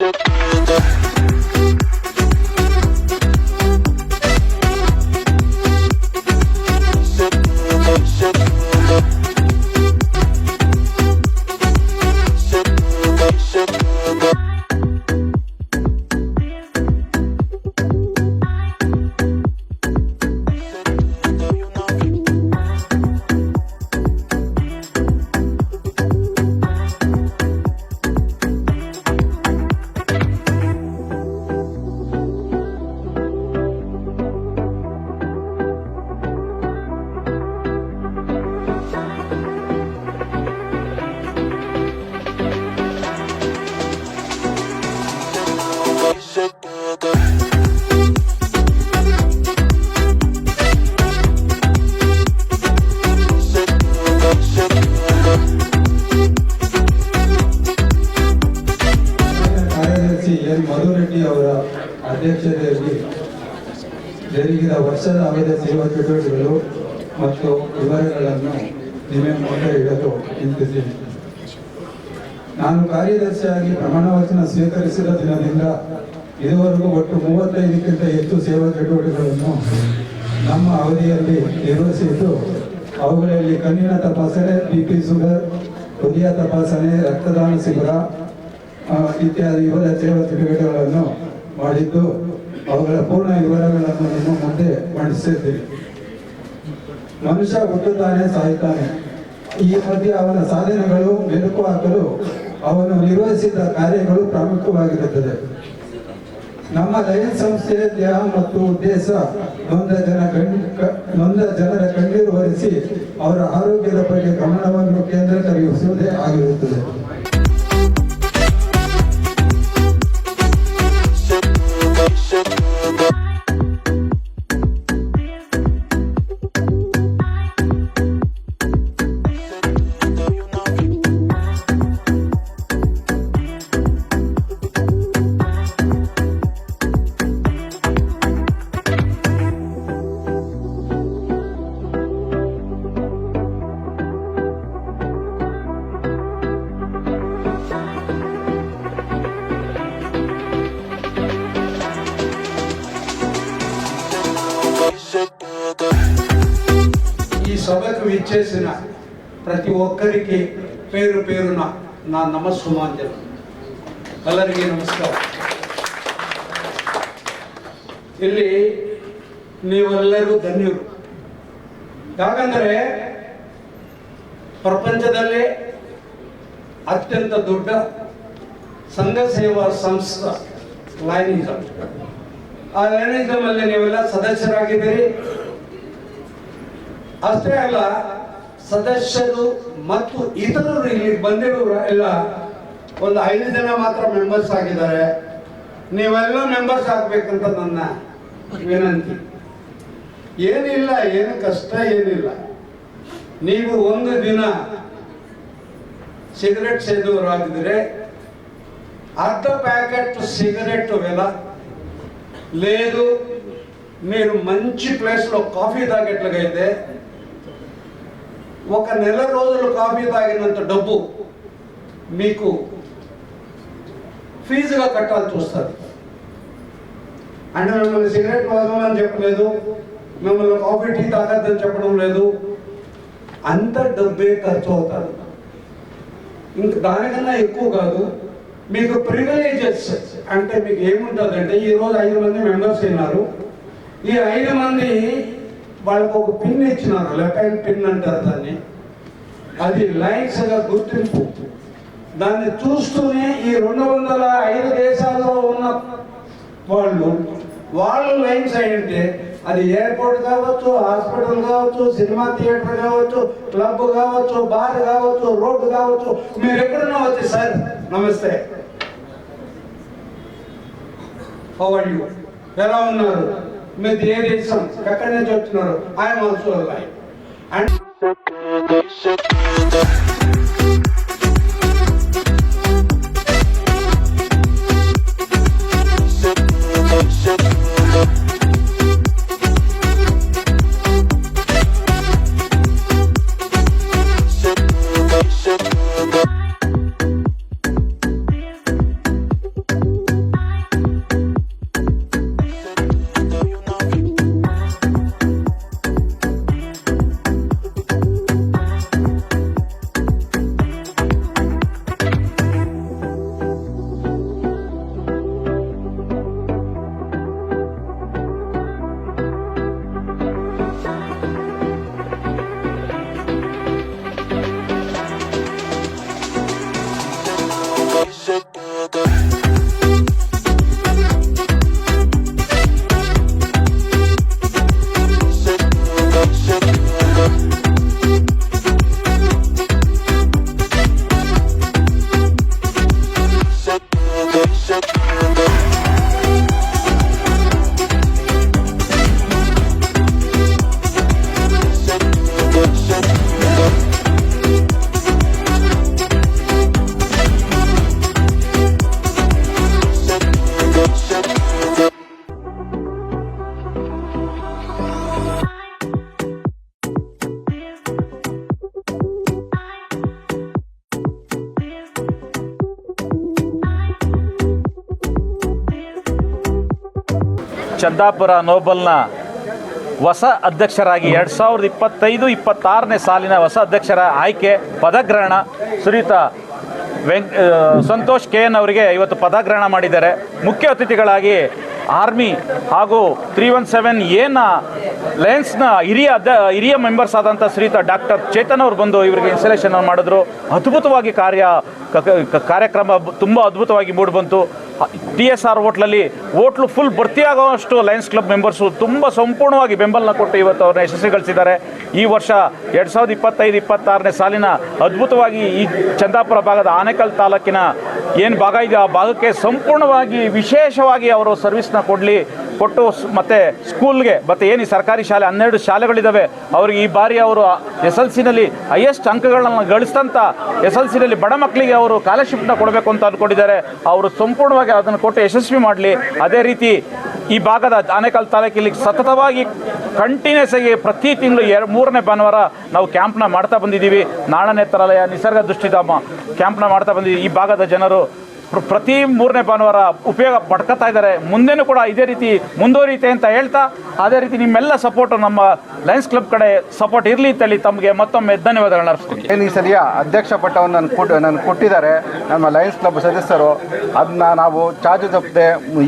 ಕಾರ್ಯದರ್ಶಿ ಎನ್ ಮಧುರೆಡ್ಡಿ ಅವರ ಅಧ್ಯಕ್ಷತೆಯಲ್ಲಿ ಜರುಗಿದ ವರ್ಷದ ಅವಧಿಯ ಸೇವಾ ಚಟುವಟಿಕೆಗಳು ಮತ್ತು ವಿವರಗಳನ್ನು ನಿಮಗೆ ಮುಂದೆ ಇಡಲು ಚಿಂತಿಸಿದೆ ನಾನು ಕಾರ್ಯದರ್ಶಿಯಾಗಿ ಪ್ರಮಾಣ ವಚನ ಸ್ವೀಕರಿಸಿದ ದಿನದಿಂದ ಇದುವರೆಗೂ ಒಟ್ಟು ಮೂವತ್ತೈದಕ್ಕಿಂತ ಹೆಚ್ಚು ಸೇವಾ ಚಟುವಟಿಕೆಗಳನ್ನು ನಮ್ಮ ಅವಧಿಯಲ್ಲಿ ನಿರ್ವಹಿಸಿದ್ದು, ಅವುಗಳಲ್ಲಿ ಕಣ್ಣಿನ ತಪಾಸಣೆ, ಬಿ ಪಿ ಶುಗರ್, ಹೃದಯ ತಪಾಸಣೆ, ರಕ್ತದಾನ ಶಿಬಿರ ಇತ್ಯಾದಿ ಇವರ ಸೇವಾ ಚಟುವಟಿಕೆಗಳನ್ನು ಮಾಡಿದ್ದು, ಅವುಗಳ ಪೂರ್ಣ ವಿವರಗಳನ್ನು ನಿಮ್ಮ ಮುಂದೆ ಮಂಡಿಸಿದ್ದೀವಿ ಮನುಷ್ಯ ಹುಟ್ಟುತ್ತಾನೆ, ಸಾಯುತ್ತಾನೆ. ಈ ಮಧ್ಯೆ ಅವನ ಸಾಧನೆಗಳು, ಮೆಲುಕು ಹಾಕಲು ಅವನು ನಿರ್ವಹಿಸಿದ ಕಾರ್ಯಗಳು ಪ್ರಾಮುಖ್ಯವಾಗಿರುತ್ತದೆ ನಮ್ಮ ರೈಲ್ ಸಂಸ್ಥೆಯ ಧ್ಯೇಯ ಮತ್ತು ಉದ್ದೇಶ ನೊಂದ ಜನ ನೊಂದ ಜನರ ಕಣ್ಣೀರು ಹರಿಸಿ ಅವರ ಆರೋಗ್ಯದ ಬಗ್ಗೆ ಗಮನವನ್ನು ಕೇಂದ್ರೀಕರಿಸುವುದೇ ಆಗಿರುತ್ತದೆ. సభకు విచ్చేసిన ప్రతి ఒక్కరికి పేరు పేరున నా నమస్సుమాంజలి ಎಲ್ಲರಿಗೆ ನಮಸ್ಕಾರ ಇಲ್ಲಿ ನೀವೆಲ್ಲರೂ ಧನ್ಯರು ಯಾಕಂದರೆ ಪ್ರಪಂಚದಲ್ಲೇ ಅತ್ಯಂತ ದೊಡ್ಡ ಸಂಘ ಸೇವಾ ಸಂಸ್ಥೆ ಲೈನಿಸಮ್ ಆ ಲೈನಿಸಮ್ ಅಲ್ಲಿ ನೀವೆಲ್ಲ ಸದಸ್ಯರಾಗಿದ್ದೀರಿ ಅಷ್ಟೇ ಅಲ್ಲ ಸದಸ್ಯರು ಮತ್ತು ಇತರರು ಇಲ್ಲಿ ಬಂದಿರೋರು ಎಲ್ಲ ಒಂದು ಐದು ಜನ ಮಾತ್ರ ಮೆಂಬರ್ಸ್ ಆಗಿದ್ದಾರೆ ನೀವೆಲ್ಲ ಮೆಂಬರ್ಸ್ ಆಗ್ಬೇಕಂತ ನನ್ನ ವಿನಂತಿ ಏನಿಲ್ಲ ಏನು ಕಷ್ಟ ಏನಿಲ್ಲ ನೀವು ಒಂದು ದಿನ ಸಿಗರೆಟ್ ಸೇದುವರಾಗಿದ್ರೆ అర్ధ ప్యాకెట్ సిగరెట్ వెల లేదు మీరు మంచి ప్లేస్లో కాఫీ తాగేట్లుగైతే ఒక నెల రోజులు కాఫీ తాగినంత డబ్బు మీకు ఫీజుగా కట్టాల్సి వస్తుంది. అంటే మిమ్మల్ని సిగరెట్ తాగమని చెప్పలేదు మిమ్మల్ని కాఫీ టీ తాగద్దని చెప్పడం లేదు. అంత డబ్బే ఖర్చు అవుతుంది ఇంక దానికన్నా ఎక్కువ కాదు మీకు ప్రివిలేజెస్ అంటే మీకు ఏముంటుంది అంటే ఈరోజు ఐదు మంది మెంబర్స్ అయినారు ఈ ఐదు మంది వాళ్ళకు ఒక పిన్ ఇచ్చినారు లెఫ్ట్ పిన్ అంటారు దాన్ని. అది లైన్స్గా గుర్తింపు. దాన్ని చూస్తూనే ఈ రెండు వందల ఐదు దేశాల్లో ఉన్న వాళ్ళు వాళ్ళు లైన్స్ అయ్యంటే అది ఎయిర్పోర్ట్ కావచ్చు హాస్పిటల్ కావచ్చు సినిమా థియేటర్ కావచ్చు క్లబ్ కావచ్చు బార్ కావచ్చు రోడ్డు కావచ్చు. మీరు ఎక్కడున్నా వచ్చి సార్ నమస్తే. How are you? ఎలా ఉన్నారు? మీరు ఏ దేశం? ఎక్కడి నుంచి వచ్చినారు? I'm also life and Chandapura ನೋಬಲ್ನ ಹೊಸ ಅಧ್ಯಕ್ಷರಾಗಿ ಎರಡು ಸಾವಿರದ ಇಪ್ಪತ್ತೈದು, ಇಪ್ಪತ್ತಾರನೇ ಸಾಲಿನ ಹೊಸ ಅಧ್ಯಕ್ಷರ ಆಯ್ಕೆ, ಪದಗ್ರಹಣ ಸುರಿತ ವೆಂಕ್ ಸಂತೋಷ್ ಕೆ ಎನ್ ಅವರಿಗೆ ಇವತ್ತು ಪದಗ್ರಹಣ ಮಾಡಿದ್ದಾರೆ. ಮುಖ್ಯ ಅತಿಥಿಗಳಾಗಿ ಆರ್ಮಿ ಹಾಗೂ ತ್ರೀ ಒನ್ ಸೆವೆನ್ ಎನ ಲಯನ್ಸ್ನ ಹಿರಿಯ ಅದ, ಹಿರಿಯ ಮೆಂಬರ್ಸ್ ಆದಂಥ ಶ್ರೀತ ಡಾಕ್ಟರ್ ಚೇತನ್ ಅವರು ಬಂದು ಇವರಿಗೆ ಇನ್ಸ್ಟಲೇಷನ್ ಮಾಡಿದ್ರು. ಅದ್ಭುತವಾಗಿ ಕಾರ್ಯ ಕಾರ್ಯಕ್ರಮ ತುಂಬ ಅದ್ಭುತವಾಗಿ ಮೂಡಿಬಂತು ಟಿ ಎಸ್ ಆರ್ ಹೋಟ್ಲಲ್ಲಿ ಹೋಟ್ಲು ಫುಲ್ ಭರ್ತಿಯಾಗುವಷ್ಟು ಲಯನ್ಸ್ ಕ್ಲಬ್ ಮೆಂಬರ್ಸು ತುಂಬ ಸಂಪೂರ್ಣವಾಗಿ ಬೆಂಬಲನ ಕೊಟ್ಟು ಇವತ್ತು ಅವ್ರನ್ನ ಯಶಸ್ವಿಗೊಳಿಸಿದ್ದಾರೆ ಈ ವರ್ಷ ಎರಡು ಸಾವಿರದ ಇಪ್ಪತ್ತೈದು, ಇಪ್ಪತ್ತಾರನೇ ಸಾಲಿನ ಅದ್ಭುತವಾಗಿ ಈ ಚಂದಾಪುರ ಭಾಗದ ಆನೇಕಲ್ ತಾಲೂಕಿನ ಏನು ಭಾಗ ಇದೆ, ಆ ಭಾಗಕ್ಕೆ ಸಂಪೂರ್ಣವಾಗಿ ವಿಶೇಷವಾಗಿ ಅವರು ಸರ್ವಿಸ್ನ ಕೊಡಲಿ. ಕೊಟ್ಟು ಮತ್ತೆ ಸ್ಕೂಲ್ಗೆ, ಮತ್ತೆ ಏನು ಈ ಸರ್ಕಾರಿ ಶಾಲೆ, ಹನ್ನೆರಡು ಶಾಲೆಗಳಿದ್ದಾವೆ ಅವ್ರಿಗೆ ಈ ಬಾರಿ ಅವರು ಎಸ್ ಎಲ್ ಸಿನಲ್ಲಿ ಹೈಯೆಸ್ಟ್ ಅಂಕಗಳನ್ನು ಗಳಿಸಿದಂಥ ಎಸ್ ಎಲ್ ಸಿನಲ್ಲಿ ಬಡ ಮಕ್ಕಳಿಗೆ ಅವರು ಸ್ಕಾಲರ್ಶಿಪ್ನ ಕೊಡಬೇಕು ಅಂತ ಅಂದ್ಕೊಂಡಿದ್ದಾರೆ ಅವರು ಸಂಪೂರ್ಣವಾಗಿ ಅದನ್ನು ಕೊಟ್ಟು ಯಶಸ್ವಿ ಮಾಡಲಿ. ಅದೇ ರೀತಿ ಈ ಭಾಗದ ಆನೇಕಲ್ ತಾಲೂಕಿಲ್ಲಿ ಸತತವಾಗಿ ಕಂಟಿನ್ಯೂಸ್ ಆಗಿ ಪ್ರತಿ ತಿಂಗಳು ಎರಡು ಮೂರನೇ ಭಾನುವಾರ ನಾವು ಕ್ಯಾಂಪ್ನ ಮಾಡ್ತಾ ಬಂದಿದ್ದೀವಿ. ನಾಡನೇತ್ರಾಲಯ ನಿಸರ್ಗ ದೃಷ್ಟಿಧಾಮ ಕ್ಯಾಂಪ್ನ ಮಾಡ್ತಾ ಬಂದಿದ್ದೀವಿ. ಈ ಭಾಗದ ಜನರು ಪ್ರತಿ ಮೂರನೇ ಭಾನುವಾರ ಉಪಯೋಗ ಪಡ್ಕೊತಾ ಇದ್ದಾರೆ. ಮುಂದೆನೂ ಕೂಡ ಇದೇ ರೀತಿ ಮುಂದುವರಿಯುತ್ತೆ ಅಂತ ಹೇಳ್ತಾ, ಅದೇ ರೀತಿ ನಿಮ್ಮೆಲ್ಲ ಸಪೋರ್ಟು ನಮ್ಮ ಲಯನ್ಸ್ ಕ್ಲಬ್ ಕಡೆ ಸಪೋರ್ಟ್ ಇರಲಿ ಅಂತ ಹೇಳಿ ತಮಗೆ ಮತ್ತೊಮ್ಮೆ ಧನ್ಯವಾದಗಳನ್ನ ಅರ್ಪಿಸ್ತೀನಿ. ಏನು ಈ ಅಧ್ಯಕ್ಷ ಪಟ್ಟವನ್ನು ನಾನು ಕೊಟ್ಟು ನನ್ನ ಕೊಟ್ಟಿದ್ದಾರೆ. ನಮ್ಮ ಲಯನ್ಸ್ ಕ್ಲಬ್ ಸದಸ್ಯರು ಅದನ್ನ ನಾವು ಚಾಚು ತಪ್ಪದೆ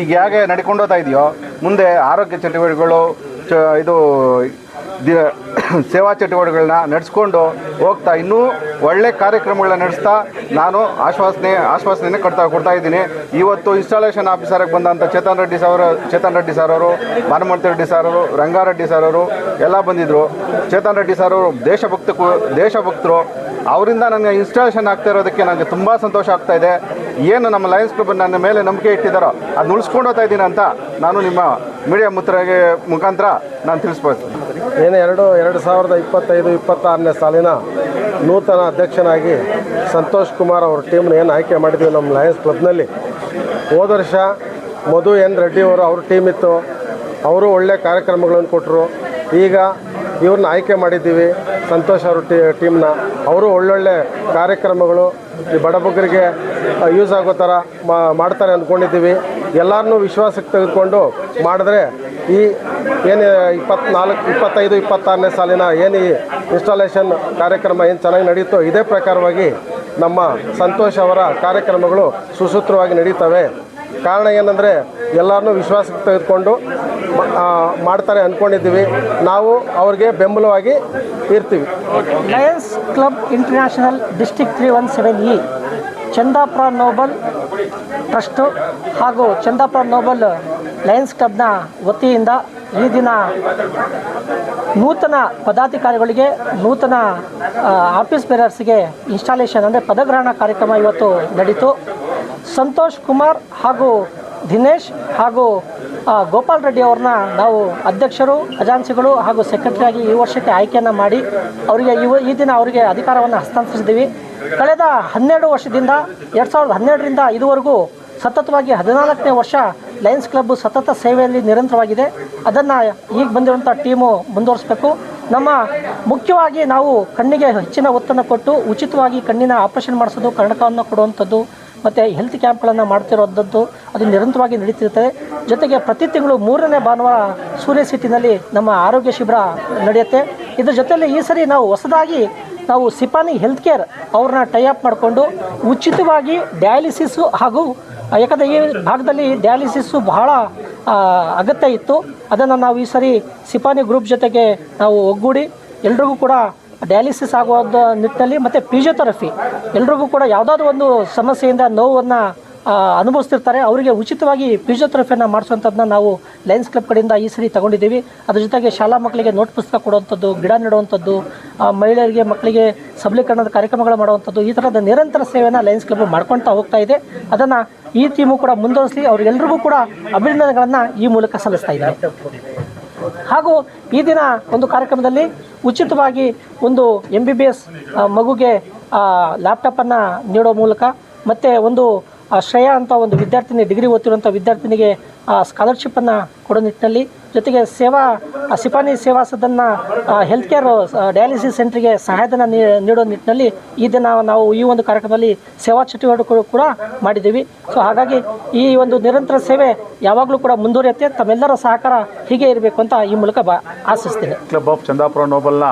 ಈಗ ಹೇಗೆ ನಡ್ಕೊಂಡು ಹೋಗ್ತಾ ಇದೆಯೋ, ಮುಂದೆ ಆರೋಗ್ಯ ಚಟುವಟಿಕೆಗಳು ಇದು ದಿ ಸೇವಾ ಚಟುವಟಿಕೆಗಳನ್ನ ನಡೆಸ್ಕೊಂಡು ಹೋಗ್ತಾ, ಇನ್ನೂ ಒಳ್ಳೆ ಕಾರ್ಯಕ್ರಮಗಳನ್ನ ನಡೆಸ್ತಾ, ನಾನು ಆಶ್ವಾಸನೆ ಆಶ್ವಾಸನೆ ಕೊಡ್ತಾ ಕೊಡ್ತಾ ಇದ್ದೀನಿ. ಇವತ್ತು ಇನ್ಸ್ಟಾಲೇಷನ್ ಆಫೀಸರ್ಗೆ ಬಂದಂಥ ಚೇತನ್ ರೆಡ್ಡಿ ಸರ್ ಚೇತನ್ ರೆಡ್ಡಿ ಸರ್ ಅವರು ಭಾನುಮತಿ ರೆಡ್ಡಿ ಸರ್ ಅವರು ರಂಗಾರೆಡ್ಡಿ ಸರ್ ಅವರು ಎಲ್ಲ ಬಂದಿದ್ದರು ಚೇತನ್ ರೆಡ್ಡಿ ಸರ್ ಅವರು ದೇಶಭಕ್ತ ದೇಶಭಕ್ತರು. ಅವರಿಂದ ನನಗೆ ಇನ್ಸ್ಟಾಲೇಷನ್ ಆಗ್ತಾ ಇರೋದಕ್ಕೆ ನನಗೆ ತುಂಬ ಸಂತೋಷ ಆಗ್ತಾ ಇದೆ. ಏನು ನಮ್ಮ ಲಯನ್ಸ್ ಕ್ಲಬ್ ನನ್ನ ಮೇಲೆ ನಂಬಿಕೆ ಇಟ್ಟಿದ್ದಾರೋ ಅದನ್ನ ಉಳಿಸ್ಕೊಂಡು ಹೋಗ್ತಾ ಇದ್ದೀನಿ ಅಂತ ನಾನು ನಿಮ್ಮ ಮೀಡಿಯಾ ಮುದ್ರೆಗೆ ಮುಖಾಂತರ ನಾನು ತಿಳಿಸ್ಬೋದು ಏನು ಎರಡು ಎರಡು ಸಾವಿರದ ಇಪ್ಪತ್ತೈದು, ಇಪ್ಪತ್ತಾರನೇ ಸಾಲಿನ ನೂತನ ಅಧ್ಯಕ್ಷನಾಗಿ ಸಂತೋಷ್ ಕುಮಾರ್ ಅವ್ರ ಟೀಮ್ನ ಏನು ಆಯ್ಕೆ ಮಾಡಿದ್ವಿ ನಮ್ಮ ಲಯನ್ಸ್ ಕ್ಲಬ್ನಲ್ಲಿ ಹೋದ ವರ್ಷ ಮಧು ಎನ್ ರೆಡ್ಡಿ ಅವರು, ಅವ್ರ ಟೀಮ್ ಇತ್ತು. ಅವರು ಒಳ್ಳೆ ಕಾರ್ಯಕ್ರಮಗಳನ್ನು ಕೊಟ್ಟರು ಈಗ ಇವ್ರನ್ನ ಆಯ್ಕೆ ಮಾಡಿದ್ದೀವಿ. ಸಂತೋಷ್ ಅವರು ಟಿ ಟೀಮ್ನ. ಅವರು ಒಳ್ಳೊಳ್ಳೆ ಕಾರ್ಯಕ್ರಮಗಳು ಈ ಬಡಬಗ್ಗರಿಗೆ ಯೂಸ್ ಆಗೋ ಥರ ಮಾಡ್ತಾರೆ ಅಂದ್ಕೊಂಡಿದ್ದೀವಿ ಎಲ್ಲರನ್ನೂ ವಿಶ್ವಾಸಕ್ಕೆ ತೆಗೆದುಕೊಂಡು ಮಾಡಿದ್ರೆ ಈ ಏನು ಇಪ್ಪತ್ನಾಲ್ಕು, ಇಪ್ಪತ್ತೈದು, ಇಪ್ಪತ್ತಾರನೇ ಸಾಲಿನ ಏನು ಈ ಇನ್ಸ್ಟಾಲೇಷನ್ ಕಾರ್ಯಕ್ರಮ ಏನು ಚೆನ್ನಾಗಿ ನಡೆಯುತ್ತೋ ಇದೇ ಪ್ರಕಾರವಾಗಿ ನಮ್ಮ ಸಂತೋಷ್ ಅವರ ಕಾರ್ಯಕ್ರಮಗಳು ಸುಸೂತ್ರವಾಗಿ ನಡೀತವೆ. ಕಾರಣ ಏನಂದರೆ ಎಲ್ಲರನ್ನೂ ವಿಶ್ವಾಸಕ್ಕೆ ತೆಗೆದುಕೊಂಡು ಮಾಡ್ತಾರೆ ಅಂದ್ಕೊಂಡಿದ್ದೀವಿ ನಾವು ಅವ್ರಿಗೆ ಬೆಂಬಲವಾಗಿ ಇರ್ತೀವಿ. Lions club international district three one seven E, Chandapura Noble trust ಹಾಗೂ ಚಂದಾಪುರ ನೋಬಲ್ ಲಯನ್ಸ್ ಕ್ಲಬ್ನ ವತಿಯಿಂದ ಈ ದಿನ ನೂತನ ಪದಾಧಿಕಾರಿಗಳಿಗೆ ನೂತನ ಆಫೀಸ್ ಬೇರರ್ಸ್ಗೆ ಇನ್ಸ್ಟಾಲೇಷನ್ ಅಂದರೆ ಪದಗ್ರಹಣ ಕಾರ್ಯಕ್ರಮ ಇವತ್ತು ನಡೀತು. ಸಂತೋಷ್ ಕುಮಾರ್ ಹಾಗೂ ದಿನೇಶ್ ಹಾಗೂ ಗೋಪಾಲ್ ರೆಡ್ಡಿ ಅವ್ರನ್ನ ನಾವು ಅಧ್ಯಕ್ಷರು ಖಜಾನ್ಸಿಗಳು ಹಾಗೂ ಸೆಕ್ರೆಟರಿಯಾಗಿ ಈ ವರ್ಷಕ್ಕೆ ಆಯ್ಕೆಯನ್ನು ಮಾಡಿ ಅವರಿಗೆ ಇವ ಈ ದಿನ ಅವರಿಗೆ ಅಧಿಕಾರವನ್ನು ಹಸ್ತಾಂತರಿಸಿದ್ದೀವಿ. ಕಳೆದ ಹನ್ನೆರಡು ವರ್ಷದಿಂದ, ಎರಡು ಸಾವಿರದ ಹನ್ನೆರಡರಿಂದ ಇದುವರೆಗೂ ಸತತವಾಗಿ ಹದಿನಾಲ್ಕನೇ ವರ್ಷ ಲಯನ್ಸ್ ಕ್ಲಬ್ ಸತತ ಸೇವೆಯಲ್ಲಿ ನಿರಂತರವಾಗಿದೆ. ಅದನ್ನು ಈಗ ಬಂದಿರುವಂಥ ಟೀಮು ಮುಂದುವರಿಸಬೇಕು. ನಮ್ಮ ಮುಖ್ಯವಾಗಿ ನಾವು ಕಣ್ಣಿಗೆ ಹೆಚ್ಚಿನ ಒತ್ತನ್ನು ಕೊಟ್ಟು ಉಚಿತವಾಗಿ ಕಣ್ಣಿನ ಆಪರೇಷನ್ ಮಾಡಿಸೋದು, ಕನ್ನಡಕವನ್ನು ಕೊಡುವಂಥದ್ದು ಮತ್ತು ಹೆಲ್ತ್ ಕ್ಯಾಂಪ್ಗಳನ್ನು ಮಾಡ್ತಿರೋದ್ದು ಅದು ನಿರಂತರವಾಗಿ ನಡೀತಿರ್ತದೆ ಜೊತೆಗೆ ಪ್ರತಿ ತಿಂಗಳು ಮೂರನೇ ಭಾನುವಾರ ಸೂರ್ಯ ಸಿಟಿನಲ್ಲಿ ನಮ್ಮ ಆರೋಗ್ಯ ಶಿಬಿರ ನಡೆಯುತ್ತೆ. ಇದ್ರ ಜೊತೆಯಲ್ಲಿ ಈ ಸರಿ ನಾವು ಹೊಸದಾಗಿ ನಾವು ಸಿಪಾನಿ ಹೆಲ್ತ್ ಕೇರ್ ಅವ್ರನ್ನ ಟೈ ಅಪ್ ಮಾಡಿಕೊಂಡು ಉಚಿತವಾಗಿ ಡಯಾಲಿಸಿಸ್ಸು ಹಾಗೂ, ಯಾಕಂದರೆ ಈ ಭಾಗದಲ್ಲಿ ಡಯಾಲಿಸಿಸ್ಸು ಬಹಳ ಅಗತ್ಯ ಇತ್ತು. ಅದನ್ನು ನಾವು ಈ ಸರಿ ಸಿಪಾನಿ ಗ್ರೂಪ್ ಜೊತೆಗೆ ನಾವು ಒಗ್ಗೂಡಿ ಎಲ್ರಿಗೂ ಕೂಡ ಡಯಾಲಿಸಿಸ್ ಆಗುವ ನಿಟ್ಟಿನಲ್ಲಿ ಮತ್ತು ಫಿಸಿಯೋಥೆರಪಿ ಎಲ್ರಿಗೂ ಕೂಡ ಯಾವುದಾದ್ರೂ ಒಂದು ಸಮಸ್ಯೆಯಿಂದ ನೋವನ್ನು ಅನುಭವಿಸ್ತಿರ್ತಾರೆ. ಅವರಿಗೆ ಉಚಿತವಾಗಿ ಫಿಸಿಯೋಥೆರಪಿಯನ್ನು ಮಾಡಿಸುವಂಥದ್ದನ್ನ ನಾವು ಲಯನ್ಸ್ ಕ್ಲಬ್ ಕಡೆಯಿಂದ ಈ ಸರಿ ತಗೊಂಡಿದ್ದೀವಿ. ಅದ್ರ ಜೊತೆಗೆ ಶಾಲಾ ಮಕ್ಕಳಿಗೆ ನೋಟ್ ಪುಸ್ತಕ ಕೊಡುವಂಥದ್ದು, ಗಿಡ ನೆಡುವಂಥದ್ದು ಮಹಿಳೆಯರಿಗೆ, ಮಕ್ಕಳಿಗೆ ಸಬಲೀಕರಣದ ಕಾರ್ಯಕ್ರಮಗಳು ಮಾಡುವಂಥದ್ದು, ಈ ಥರದ ನಿರಂತರ ಸೇವೆಯನ್ನು ಲಯನ್ಸ್ ಕ್ಲಬ್ ಮಾಡ್ಕೊತಾ ಹೋಗ್ತಾ ಇದೆ. ಅದನ್ನು ಈ ಟೀಮು ಕೂಡ ಮುಂದುವರಿಸಿ ಅವರೆಲ್ಲರಿಗೂ ಕೂಡ ಅಭಿನಂದನೆಗಳನ್ನು ಈ ಮೂಲಕ ಸಲ್ಲಿಸ್ತಾ ಇದ್ದಾರೆ. ಹಾಗೂ ಈ ದಿನ ಒಂದು ಕಾರ್ಯಕ್ರಮದಲ್ಲಿ ಉಚಿತವಾಗಿ ಒಂದು ಎಂ ಬಿ ಬಿ ಎಸ್ ಮಗುಗೆ ಲ್ಯಾಪ್ಟಾಪನ್ನು ನೀಡೋ ಮೂಲಕ ಮತ್ತು ಒಂದು ಶ್ರೇಯಾ ಅಂತ ಒಂದು ವಿದ್ಯಾರ್ಥಿನಿ ಡಿಗ್ರಿ ಓದ್ತಿರುವಂಥ ವಿದ್ಯಾರ್ಥಿನಿಗೆ ಸ್ಕಾಲರ್ಶಿಪ್ಪನ್ನು ಕೊಡೋ ನಿಟ್ಟಿನಲ್ಲಿ ಜೊತೆಗೆ ಸೇವಾ ಸಿಪಾನಿ ಸೇವಾ ಸದನ್ನ ಹೆಲ್ತ್ ಕೇರ್ ಡಯಾಲಿಸಿಸ್ ಸೆಂಟ್ರಿಗೆ ಸಹಾಯಧನ ನೀಡೋ ನಿಟ್ಟಿನಲ್ಲಿ ಈ ದಿನ ನಾವು ಈ ಒಂದು ಕಾರ್ಯಕ್ರಮದಲ್ಲಿ ಸೇವಾ ಚಟುವಟಿಕೆಗಳು ಕೂಡ ಮಾಡಿದ್ದೀವಿ. ಸೊ ಹಾಗಾಗಿ ಈ ಒಂದು ನಿರಂತರ ಸೇವೆ ಯಾವಾಗಲೂ ಕೂಡ ಮುಂದುವರಿಯುತ್ತೆ. ತಮ್ಮೆಲ್ಲರ ಸಹಕಾರ ಹೀಗೆ ಇರಬೇಕು ಅಂತ ಈ ಮೂಲಕ ಬಾ, ಆಶಿಸ್ತೀನಿ. ಕ್ಲಬ್ ಆಫ್ ಚಂದಾಪುರ ನೋಬಲ್ನ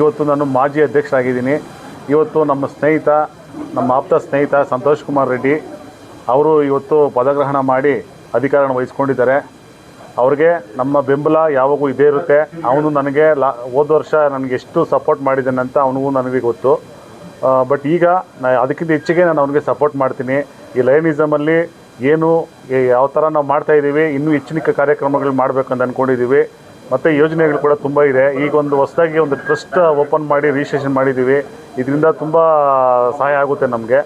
ಇವತ್ತು ನಾನು ಮಾಜಿ ಅಧ್ಯಕ್ಷರಾಗಿದ್ದೀನಿ. ಇವತ್ತು ನಮ್ಮ ಸ್ನೇಹಿತ, ನಮ್ಮ ಆಪ್ತ ಸ್ನೇಹಿತ ಸಂತೋಷ್ ಕುಮಾರ್ ರೆಡ್ಡಿ, ಅವರು ಇವತ್ತು ಪದಗ್ರಹಣ ಮಾಡಿ ಅಧಿಕಾರ ವಹಿಸ್ಕೊಂಡಿದ್ದಾರೆ. ಅವ್ರಿಗೆ ನಮ್ಮ ಬೆಂಬಲ ಯಾವಾಗೂ ಇದೇ ಇರುತ್ತೆ. ಅವನು ನನಗೆ ಲಾ, ಹೋದ ವರ್ಷ ನನಗೆ ಎಷ್ಟು ಸಪೋರ್ಟ್ ಮಾಡಿದ್ದಾನೆ ಅಂತ ಅವನಿಗೂ ನನಗೆ ಗೊತ್ತು. ಬಟ್ ಈಗ ನಾ, ಅದಕ್ಕಿಂತ ಹೆಚ್ಚಿಗೆ ನಾನು ಅವನಿಗೆ ಸಪೋರ್ಟ್ ಮಾಡ್ತೀನಿ. ಈ ಲಯನಿಸಮಲ್ಲಿ ಏನು ಯಾವ ಥರ ನಾವು ಮಾಡ್ತಾಯಿದ್ದೀವಿ ಇನ್ನೂ ಹೆಚ್ಚಿನ ಕಾರ್ಯಕ್ರಮಗಳು ಮಾಡಬೇಕಂತ ಅಂದ್ಕೊಂಡಿದ್ದೀವಿ ಮತ್ತು ಯೋಜನೆಗಳು ಕೂಡ ತುಂಬ ಇದೆ. ಈಗ ಒಂದು ಹೊಸದಾಗಿ ಒಂದು ಟ್ರಸ್ಟ್ ಓಪನ್ ಮಾಡಿ ರಿಜಿಸ್ಟ್ರೇಷನ್ ಮಾಡಿದ್ದೀವಿ. ಇದರಿಂದ ತುಂಬ ಸಹಾಯ ಆಗುತ್ತೆ ನಮಗೆ.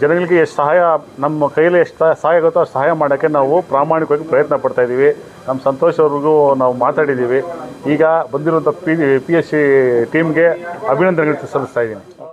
ಜನಗಳಿಗೆ ಎಷ್ಟು ಸಹಾಯ, ನಮ್ಮ ಕೈಯಲ್ಲಿ ಎಷ್ಟು ಸಹಾಯ ಆಗುತ್ತೋ ಅಷ್ಟು ಸಹಾಯ ಮಾಡೋಕ್ಕೆ ನಾವು ಪ್ರಾಮಾಣಿಕವಾಗಿ ಪ್ರಯತ್ನ ಪಡ್ತಾ ಇದ್ದೀವಿ. ನಮ್ಮ ಸಂತೋಷ್ ಅವ್ರಿಗೂ ನಾವು ಮಾತಾಡಿದ್ದೀವಿ. ಈಗ ಬಂದಿರುವಂಥ ಪಿ ಪಿ ಎಸ್ ಸಿ ಟೀಮ್ಗೆ ಅಭಿನಂದನೆಗಳು ಸಲ್ಲಿಸ್ತಾ ಇದ್ದೀನಿ.